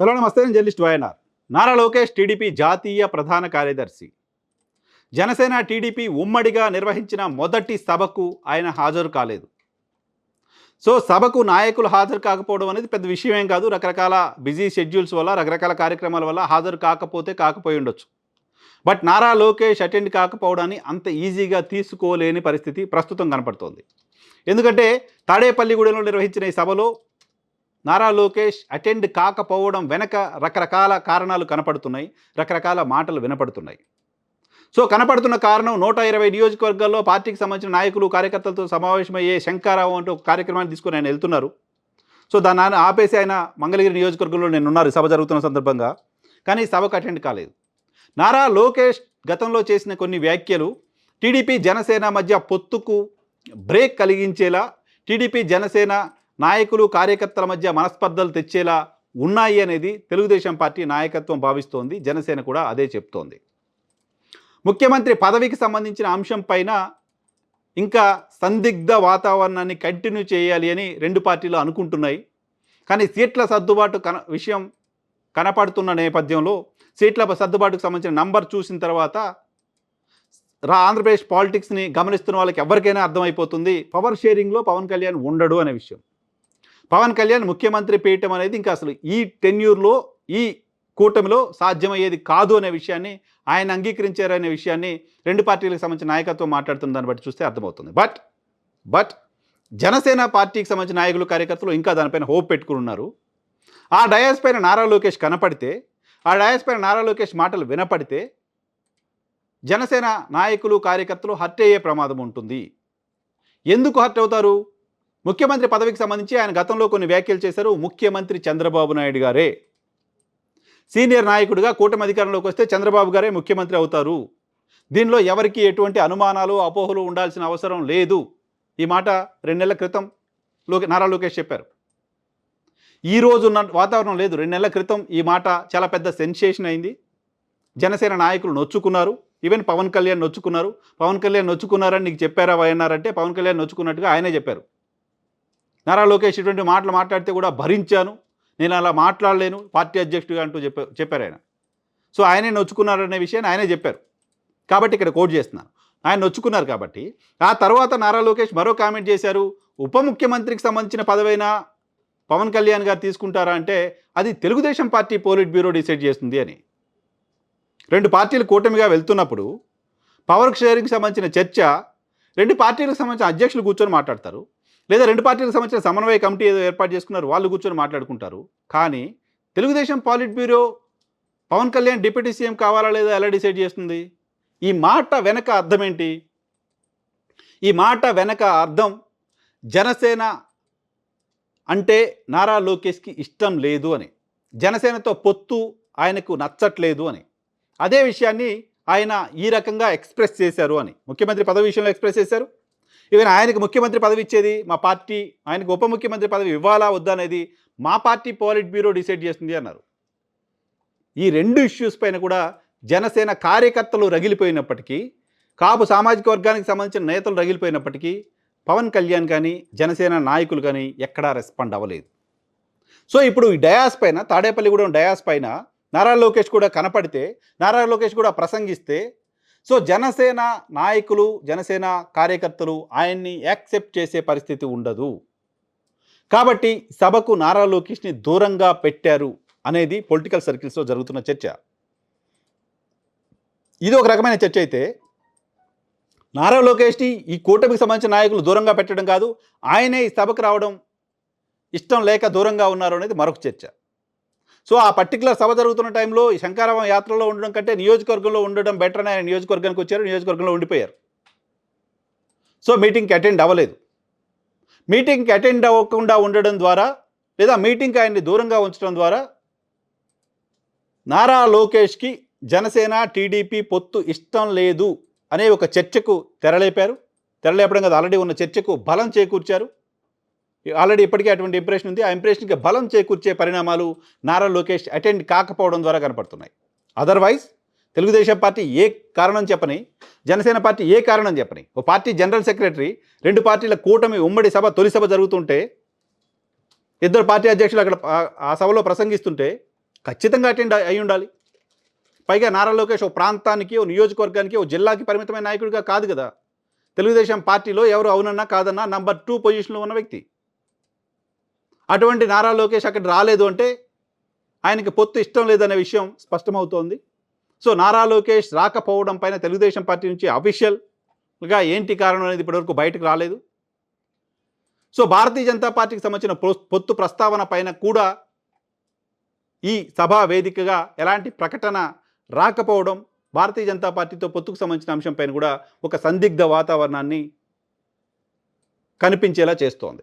Hello నమస్తే నేను journalist YNR. Nara Lokesh TDP జాతీయ ప్రధాన కార్యదర్శి. జనసేన టీడీపీ ఉమ్మడిగా నిర్వహించిన మొదటి సభకు ఆయన హాజరు కాలేదు. సో సభకు నాయకులు హాజరు కాకపోవడం అనేది పెద్ద విషయం ఏం కాదు. రకరకాల బిజీ షెడ్యూల్స్ వల్ల రకరకాల కార్యక్రమాల వల్ల హాజరు కాకపోతే కాకపోయి ఉండొచ్చు. బట్ నారా లోకేష్ అటెండ్ కాకపోవడాన్ని అంత ఈజీగా తీసుకోలేని పరిస్థితి ప్రస్తుతం కనపడుతోంది. ఎందుకంటే తాడేపల్లిగూడెంలో నిర్వహించిన ఈ సభలో నారా లోకేష్ అటెండ్ కాకపోవడం వెనక రకరకాల కారణాలు కనపడుతున్నాయి రకరకాల మాటలు వినపడుతున్నాయి. సో కనపడుతున్న కారణం నూట ఇరవై నియోజకవర్గాల్లో పార్టీకి సంబంధించిన నాయకులు కార్యకర్తలతో సమావేశమయ్యే శంకారావు అంటూ ఒక కార్యక్రమాన్ని తీసుకుని ఆయన వెళ్తున్నారు. సో దాన్ని ఆయన ఆపేసి ఆయన మంగళగిరి నియోజకవర్గంలో నేను ఉన్నారు సభ జరుగుతున్న సందర్భంగా. కానీ సభకు అటెండ్ కాలేదు. నారా లోకేష్ గతంలో చేసిన కొన్ని వ్యాఖ్యలు టీడీపీ జనసేన మధ్య పొత్తుకు బ్రేక్ కలిగించేలా టీడీపీ జనసేన నాయకులు కార్యకర్తల మధ్య మనస్పర్ధలు తెచ్చేలా ఉన్నాయి అనేది తెలుగుదేశం పార్టీ నాయకత్వం భావిస్తోంది. జనసేన కూడా అదే చెప్తోంది. ముఖ్యమంత్రి పదవికి సంబంధించిన అంశం పైన ఇంకా సందిగ్ధ వాతావరణాన్ని కంటిన్యూ చేయాలి అని రెండు పార్టీలు అనుకుంటున్నాయి. కానీ సీట్ల సర్దుబాటు కన విషయం కనపడుతున్న నేపథ్యంలో సీట్ల సర్దుబాటుకు సంబంధించిన నంబర్ చూసిన తర్వాత రా ఆంధ్రప్రదేశ్ పాలిటిక్స్ని గమనిస్తున్న వాళ్ళకి ఎవరికైనా అర్థమైపోతుంది. పవర్ షేరింగ్లో పవన్ కళ్యాణ్ ఉండడు అనే విషయం. పవన్ కళ్యాణ్ ముఖ్యమంత్రి పీయటం అనేది ఇంకా అసలు ఈ టెన్యూర్లో ఈ కూటమిలో సాధ్యమయ్యేది కాదు అనే విషయాన్ని ఆయన అంగీకరించారనే విషయాన్ని రెండు పార్టీలకు సంబంధించిన నాయకత్వం మాట్లాడుతున్న దాన్ని బట్టి చూస్తే అర్థమవుతుంది. బట్ బట్ జనసేన పార్టీకి సంబంధించిన నాయకులు కార్యకర్తలు ఇంకా దానిపైన హోప్ పెట్టుకుని ఉన్నారు. ఆ డయాస్ పైన నారా లోకేష్ కనపడితే ఆ డయాస్ పైన నారా లోకేష్ మాటలు వినపడితే జనసేన నాయకులు కార్యకర్తలు హర్ట్ అయ్యే ప్రమాదం ఉంటుంది. ఎందుకు హర్ట్ అవుతారు? ముఖ్యమంత్రి పదవికి సంబంధించి ఆయన గతంలో కొన్ని వ్యాఖ్యలు చేశారు. ముఖ్యమంత్రి చంద్రబాబు నాయుడు గారే. సీనియర్ నాయకుడిగా కూటమి అధికారంలోకి వస్తే చంద్రబాబు గారే ముఖ్యమంత్రి అవుతారు. దీనిలో ఎవరికి ఎటువంటి అనుమానాలు అపోహలు ఉండాల్సిన అవసరం లేదు. ఈ మాట రెండు నెలల క్రితం లోకే నారా లోకేష్ చెప్పారు. ఈ రోజు ఉన్న వాతావరణం లేదు. రెండు నెలల క్రితం ఈ మాట చాలా పెద్ద సెన్సేషన్ అయింది. జనసేన నాయకులు నొచ్చుకున్నారు. ఈవెన్ పవన్ కళ్యాణ్ నొచ్చుకున్నారు. పవన్ కళ్యాణ్ నొచ్చుకున్నారని నీకు చెప్పారా అన్నారంటే పవన్ కళ్యాణ్ నొచ్చుకున్నట్టుగా ఆయనే చెప్పారు. నారా లోకేష్ ఇటువంటి మాటలు మాట్లాడితే కూడా భరించాను. నేను అలా మాట్లాడలేను. పార్టీ అధ్యక్షుడిగా అంటూ చెప్పారు చెప్పారు ఆయన. సో ఆయనే నొచ్చుకున్నారనే విషయాన్ని ఆయనే చెప్పారు. కాబట్టి ఇక్కడ కోట్ చేస్తున్నాను. ఆయన నొచ్చుకున్నారు కాబట్టి. ఆ తర్వాత నారా లోకేష్ మరో కామెంట్ చేశారు. ఉప ముఖ్యమంత్రికి సంబంధించిన పదవైనా పవన్ కళ్యాణ్ గారు తీసుకుంటారా అంటే అది Telugu Desam party politburo decide చేస్తుంది అని. రెండు పార్టీలు కూటమిగా వెళ్తున్నప్పుడు పవర్ షేరింగ్కి సంబంధించిన చర్చ రెండు పార్టీలకు సంబంధించిన అధ్యక్షులు కూర్చొని మాట్లాడతారు. లేదా రెండు పార్టీలకు సంబంధించిన సమన్వయ కమిటీ ఏదో ఏర్పాటు చేసుకున్నారు వాళ్ళు కూర్చొని మాట్లాడుకుంటారు. కానీ Telugu Desam politburo Pawan Kalyan deputy CM కావాలా లేదా ఎలా డిసైడ్ చేస్తుంది? ఈ మాట వెనక అర్థం ఏంటి? ఈ మాట వెనక అర్థం జనసేన అంటే నారా లోకేష్కి ఇష్టం లేదు అని. జనసేనతో పొత్తు ఆయనకు నచ్చట్లేదు అని. అదే విషయాన్ని ఆయన ఈ రకంగా ఎక్స్ప్రెస్ చేశారు అని. ముఖ్యమంత్రి పదవి విషయంలో ఎక్స్ప్రెస్ చేశారు. ఈవెన్ ఆయనకు ముఖ్యమంత్రి పదవి ఇచ్చేది మా పార్టీ ఆయనకు ఉప ముఖ్యమంత్రి పదవి ఇవ్వాలా వద్దా అనేది మా పార్టీ పాలిట్ బ్యూరో డిసైడ్ చేస్తుంది అన్నారు. ఈ రెండు ఇష్యూస్ పైన కూడా జనసేన కార్యకర్తలు రగిలిపోయినప్పటికీ కాపు సామాజిక వర్గానికి సంబంధించిన నేతలు రగిలిపోయినప్పటికీ పవన్ కళ్యాణ్ కానీ జనసేన నాయకులు కానీ ఎక్కడా రెస్పాండ్ అవ్వలేదు. సో ఇప్పుడు ఈ డయాస్ పైన తాడేపల్లిగూడెం డయాస్ పైన నారా లోకేష్ కూడా కనపడితే నారా లోకేష్ కూడా ప్రసంగిస్తే సో జనసేన నాయకులు జనసేన కార్యకర్తలు ఆయన్ని యాక్సెప్ట్ చేసే పరిస్థితి ఉండదు. కాబట్టి సభకు నారా లోకేష్ని దూరంగా పెట్టారు అనేది పొలిటికల్ సర్కిల్స్లో జరుగుతున్న చర్చ. ఇది ఒక రకమైన చర్చ అయితే నారా లోకేష్ని ఈ కూటమికి సంబంధించిన నాయకులు దూరంగా పెట్టడం కాదు ఆయనే ఈ సభకు రావడం ఇష్టం లేక దూరంగా ఉన్నారు అనేది మరొక చర్చ. సో ఆ పర్టికులర్ సభ జరుగుతున్న టైంలో ఈ శంకారావం యాత్రలో ఉండడం కంటే నియోజకవర్గంలో ఉండడం బెటర్ అని ఆయన నియోజకవర్గానికి వచ్చారు నియోజకవర్గంలో ఉండిపోయారు. సో మీటింగ్కి అటెండ్ అవ్వలేదు. మీటింగ్కి అటెండ్ అవ్వకుండా ఉండడం ద్వారా లేదా మీటింగ్కి ఆయన్ని దూరంగా ఉంచడం ద్వారా నారా లోకేష్కి జనసేన టీడీపీ పొత్తు ఇష్టం లేదు అనే ఒక చర్చకు తెరలేపారు. తెరలేపడం కదా ఆల్రెడీ ఉన్న చర్చకు బలం చేకూర్చారు. ఆల్రెడీ ఇప్పటికే అటువంటి ఇంప్రెషన్ ఉంది. ఆ ఇంప్రెషన్కి బలం చేకూర్చే పరిణామాలు నారా లోకేష్ అటెండ్ కాకపోవడం ద్వారా కనపడుతున్నాయి. అదర్వైజ్ తెలుగుదేశం పార్టీ ఏ కారణం చెప్పని జనసేన పార్టీ ఏ కారణం చెప్పని ఓ పార్టీ జనరల్ సెక్రటరీ రెండు పార్టీల కూటమి ఉమ్మడి సభ తొలి సభ జరుగుతుంటే ఇద్దరు పార్టీ అధ్యక్షులు అక్కడ ఆ- సభలో ప్రసంగిస్తుంటే ఖచ్చితంగా అటెండ్ అయి ఉండాలి. పైగా నారా లోకేష్ ఓ ప్రాంతానికి ఓ నియోజకవర్గానికి ఓ జిల్లాకి పరిమితమైన నాయకుడిగా కాదు కదా. తెలుగుదేశం పార్టీలో ఎవరు అవునన్నా కాదన్నా నంబర్ టూ పొజిషన్లో ఉన్న వ్యక్తి. అటువంటి నారా లోకేష్ అక్కడ రాలేదు అంటే ఆయనకి పొత్తు ఇష్టం లేదనే విషయం స్పష్టమవుతోంది. సో నారా లోకేష్ రాకపోవడం పైన తెలుగుదేశం పార్టీ నుంచి అఫీషియల్గా ఏంటి కారణం అనేది ఇప్పటివరకు బయటకు రాలేదు. సో భారతీయ జనతా పార్టీకి సంబంధించిన పొత్తు ప్రస్తావన పైన కూడా ఈ సభా వేదికగా ఎలాంటి ప్రకటన రాకపోవడం భారతీయ జనతా పార్టీతో పొత్తుకు సంబంధించిన అంశంపైన కూడా ఒక సందిగ్ధ వాతావరణాన్ని కనిపించేలా చేస్తోంది.